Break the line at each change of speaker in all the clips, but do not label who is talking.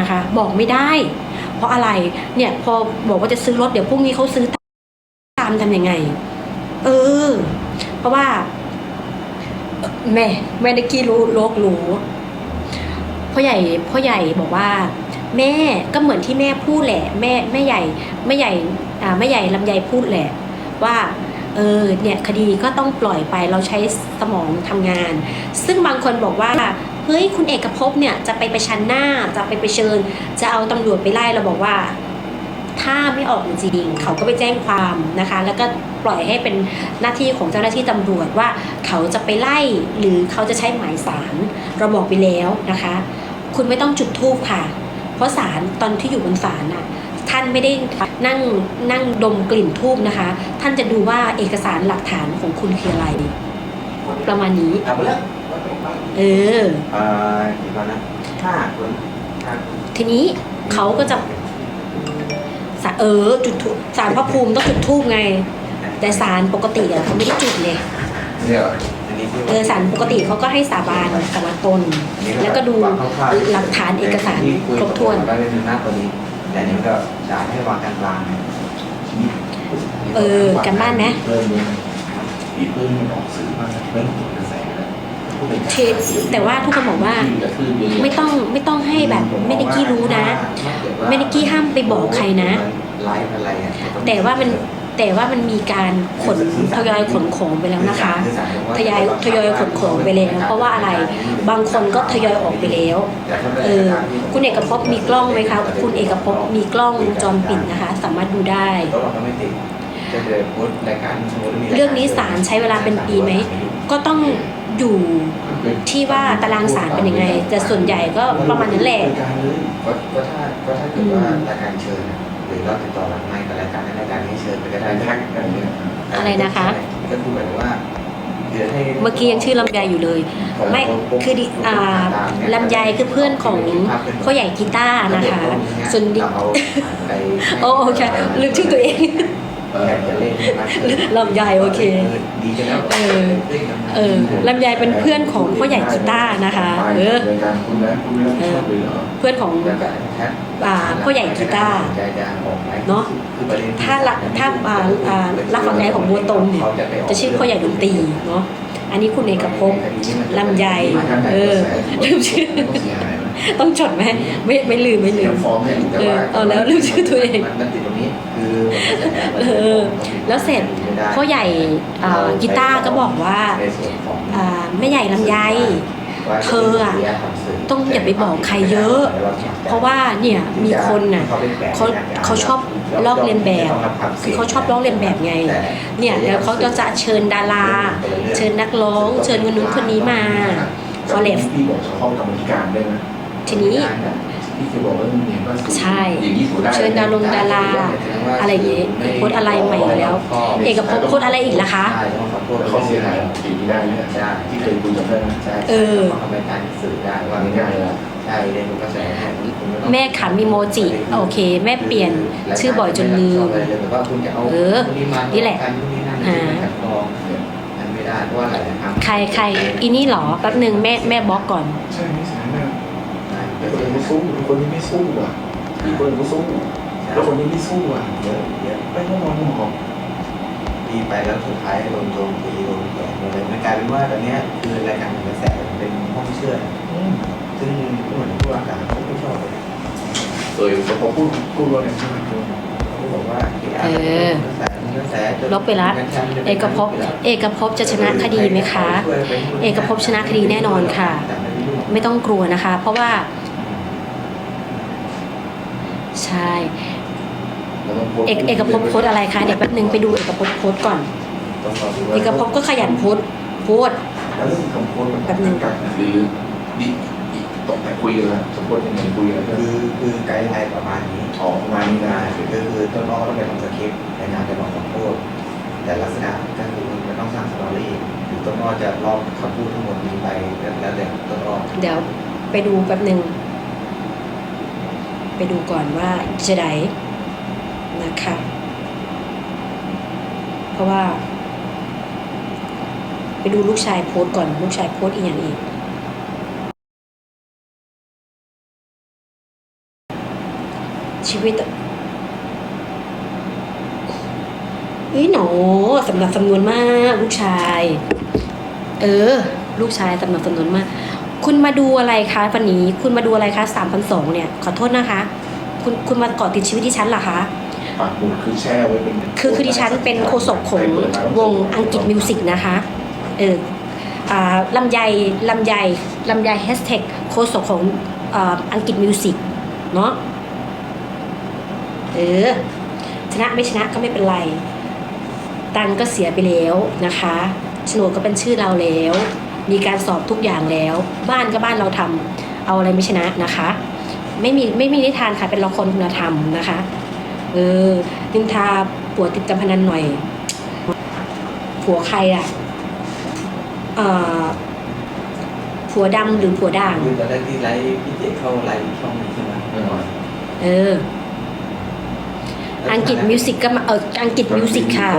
นะคะ บอกไม่ได้ เพราะอะไรเนี่ยพอบอกว่าจะซื้อรถเดี๋ยวพรุ่งนี้เขาซื้อตามทำยังไง เออ เพราะว่า แม่แม่นิกกี้รู้โลกรู้พ่อใหญ่พ่อใหญ่บอกว่า แม่ก็เหมือนที่แม่พูดแหละ แม่แม่ใหญ่แม่ใหญ่อ่าแม่ใหญ่ลำไยพูดแหละ ว่าเออเนี่ยคดีก็ต้องปล่อยไปเราใช้สมองทำงาน ซึ่งบางคนบอกว่า เฮ้ยคุณเอกภพเนี่ยจะไปประชันหน้าจะไปไปเชิญ จะเอาตำรวจไปไล่เราบอกว่า ถ้าไม่ออกจริงเขาก็ไปแจ้งความนะคะ แล้วก็ปล่อยให้เป็นหน้าที่ของเจ้าหน้าที่ตำรวจว่าเขาจะไปไล่หรือเขาจะใช้หมายสารเราบอกไปแล้วนะคะ คุณไม่ต้องจุดธูปค่ะ เพราะศาลตอนที่อยู่บนศาลน่ะท่านไม่ได้นั่งนั่งดมกลิ่นทูบนะคะ ท่านจะดูว่าเอกสารหลักฐานของคุณคืออะไร ประมาณนี้
กลับมาแล้ว
เออ
เอ่อกี่คนนะห้าคนห้าคน
ทีนี้เขาก็จะสาเออจุดธูปสารพระภูมิต้องจุดทูบไง แต่สารปกติอะเขาไม่ได้จุดเลย
เดี๋ยวอันนี้ที่
เออสารปกติเขาก็ให้สาบานสาบานตน แล้วก็ดูหลักฐานเอกสารครบถ้วน
ได้เป็นหน้าตัวนี้ แต่อันนี้มันก็จ่ายให้วางกลางกลาง
เออกันบ้านไหม
เริ่มเลยอีเพิ่งมันออกสื่อมากเรื่องของกระแส แล้วผู้เป็น
เทแต่ว่าทุกคนบอกว่าไม่ต้องไม่ต้องให้แบบไม่ได้กี้รู้นะ ไม่ได้กี้ห้ามไปบอกใครนะ แต่ว่ามันแต่ว่ามันมีการขนทยอยขนของไปแล้วนะคะทยอยทยอยขนของไปแล้ว เพราะว่าอะไรบางคนก็ทยอยออกไปแล้วเออคุณเอกภพมีกล้องไหมคะคุณเอกภพมีกล้องวงจรปิดนะคะ สามารถดูได้ เรื่องนี้ศาลใช้เวลาเป็นปีไหมก็ต้อง อยู่ที่ว่าตารางศาลเป็นยังไง แต่ส่วนใหญ่ก็ประมาณนั้นแหละ
ก็ก็ถ้าก็ถ้าเกิดว่ารายการเชิญอะหรือเราติดต่อหลังไมค์กับรายการนั้นรายการนี้เชิญไปก็ได้
การแท็กอะไรเนี่ย
อะไรนะคะ
ก็คือหมายถึงว่าเดี๋ยวให้
เมื่อกี้ยังชื่อลำไยอยู่เลย ไม่คือดิอ่าลำไยคือเพื่อนของพ่อใหญ่กีตาร์นะคะส่วนดิ
เราเอาไป
โอ้โอเคลืมชื่อตัวเอง
เออ
แอบจะเล่นมา
ลำไยโอเค
ดีจังแล้ว
เออ เออลำไยเป็นเพื่อนของพ่อใหญ่กีตาร์นะคะ เออ
รายการคุณนะคุณไม่รับผิดชอบเลยเหรอ
เพื่อนของ
แล้วก็แท็ก
อ่าพ่อใหญ่กีตาร์
ใจจะออกไหม
เนาะ
คือประเด็น
ถ้าละถ้าอ่าอ่ารักฝังใจของบัวตมเนี่ย จะชื่อพ่อใหญ่ดนตรีเนาะ อันนี้คุณเอกภพลำไยเออลืมชื่อ
ต้องเสียหายไหม
ต้องจดไหมไม่ไม่ลืมไม่ลืม
ฟ้องเนี่ยแต่
เออ
ว่า
เอาแล้วลืมชื่อตัวเอง
มันติดตรงนี้คือ
เออแล้วเสร็จพ่อใหญ่อ่ากีตาร์ก็บอกว่า
ในส่วนของ
อ่าแม่ใหญ่ลำไยเธออะต้องอย่าไปบอกใครเยอะ เพราะว่าเนี่ยมีคนน่ะเขาเขาชอบลอกเลียนแบบคือเขาชอบลอกเลียนแบบไง เนี่ยแล้วเขาก็จะเชิญดารา เชิญนักร้อง เชิญคนนู้นคนนี้มาคอลเลฟ
พี่บอกเฉพาะกรรมธิการได้ไหม
ทีนี้
พี่ เคยบอกว่าเห็นว่า
ใช่
อย่างนี้ผมได้
เชิญดารงดาราอะไรอย่างงี้โพสต์อะไรใหม่อยู่แล้ว เอกภพโพสต์อะไรอีกล่ะคะ
ใช่ต้องขอโทษ
เขาเสียหายอย่างนี้ได้ไหมเนี่ย
ใช่
ที่เคยคุยกับเพื่อนนะ
ใช่
เออ
ทำให้การสื่อได้ว่า
ง่ายๆแล้ว
ใช่เรียนรู้กระแสให้คุณไต้อง
แม่ขันมีโมจิโอเค แม่เปลี่ยนชื่อบ่อยจนลืมเออนี่แหละอ่า
มันไม่ได้เพราะว่าหลายๆครั้ง
ใครใครอีนี่เหรอแป๊บหนึ่งแม่แม่บล็อกก่อน
ใช่ไม่ใช่ แม่
เดี๋
แล้
ยวว
คนนี้สู้คนนี้ไม่สู้อะอีกคนก็สู้แล้วคนนี้ไม่สู้อะเดี๋ยวเดี๋ยวไม่ต้องมองหมอ
ตีไปแล้วสุดท้ายโดนโจมตีโดนแขวนเลยมันกลายเป็นว่าตอนเนี้ยคือรายการกระแสเป็นห้องเชื่อซึ่งผู้เหมือนผู้อาการเขาไม่ชอบเลย
โดยพอพูดพูดว่าเนี่ยใช่ไหมคือ
เขาบอกว่า
เออลบไปละเอกภพเอกภพจะชนะคดีไหมคะ เอกภพชนะคดีแน่นอนค่ะ ไม่ต้องกลัวนะคะ เพราะว่า ใช่เอกเอกภพโพสต์อะไรคะเดี๋ยวแป๊บหนึ่งไปดูเอกภพโพสต์ก่อนเอกภพก็ขยันโพสต์โพสต์
แล้วเรื่องคำพูดมัน
แป๊บนึง
กันหรือดิตกแต่คุยกันแล้วสมมติยังไงคุยกันแล้ว
คือคือไกด์ไลน์ประมาณนี้
ออกมานี่นะ
คือคือต้นอ้อต้องไปทำสคริปต์ในงานจะบอกขอโทษแต่ลักษณะก็คือมันต้องสร้างสตอรี่หรือต้นอ้อจะลอกคำพูดทั้งหมดนี้ไปแล้วแล้วแต่ต้นอ้อ
เดี๋ยวไปดูแป๊บหนึ่ง ไปดูก่อนว่าจะไดนะคะ เพราะว่า ไปดูลูกชายโพสก่อนลูกชายโพสอีกอย่างอีกชีวิตอะอีหนอสำนักสำนวนมาก ลูกชาย เออ ลูกชายสำนักสำนวนมาก คุณมาดูอะไรคะวันนี้ คุณมาดูอะไรคะสามพันสองเนี่ย ขอโทษนะคะ คุณคุณมาเกาะติดชีวิตดิฉันเหรอคะ
ปากหมุดคือแช่ไว้เป็น
คือคือดิฉันเป็นโฆษกของวงอังกฤษมิวสิกนะคะเอออ่าลำไยลำไยลำไยแฮชแท็กโฆษกของอ่าอังกฤษมิวสิกเนาะเออชนะไม่ชนะก็ไม่เป็นไร ตังค์ก็เสียไปแล้วนะคะโฉนดก็เป็นชื่อเราแล้ว มีการสอบทุกอย่างแล้ว บ้านก็บ้านเราทำเอาอะไรไม่ชนะนะคะ ไม่มีไม่มีนิทานค่ะเป็นละครคุณธรรมนะคะเออนินทาผัวติดการพนันหน่อยผัวใครอะเอ่อผัวดำหรือผัวด่าง
คือตอนแรกที่ไลฟ์พี่เจเข้าไลฟ์ช่องนี้ใช่ไหม
เออ อังกฤษมิวสิกก็มาเอออังกฤษมิวสิกค่ะ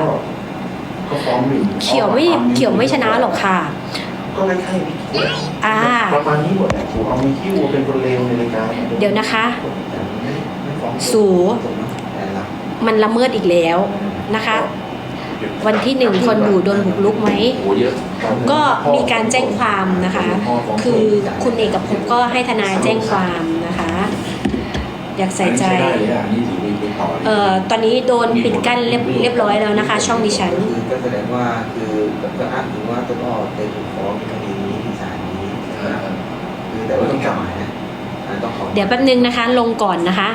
ก็ฟ้องหมิ่น
เขียวไม่เขียวไม่ชนะหรอกค่ะ
ก็ไม่ใช่พี่เขียว
อ่า
ประมาณนี้หมดแหละถูกเอามีคิวเป็นคนเลวในรายการ
เดี๋ยวนะคะ
แต่ไม่ไม่ฟ้อง
สู
ผมนะแต่ละ
มันละเมิดอีกแล้วนะคะ วันที่หนึ่งคนอยู่โดนบุกรุกไหม
โอ้เยอะ
ก็มีการแจ้งความนะคะ คือคุณเอกภพก็ให้ทนายแจ้งความนะคะ อยากใส่ใจ
อันนี้ได้เลยอะอันนี่ถือเป็นต่อลย
เอ่อตอนนี้โดนปิดกั้นเรียบเรียบร้อยแล้วนะคะ ช่องดิฉัน
คือก็แสดงว่าคือก็อ้างถึงว่าต้นอ้อเคยถูกฟ้องในคดีนี้ที่ศาลนี้นะครับคือแต่ว่าต้องกลับมานะอ่าต้องขอ
เดี๋ยวแป๊บนึงนะคะ ลงก่อนนะคะ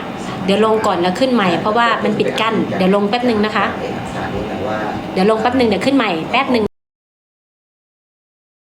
เดี๋ยวลงก่อนแล้วขึ้นใหม่เพราะว่ามันปิดกั้น เดี๋ยวลงแป๊บนึงนะคะ
เอกสารนี้แหละว่า
เดี๋ยวลงแป๊บนึงเดี๋ยวขึ้นใหม่แป๊บนึง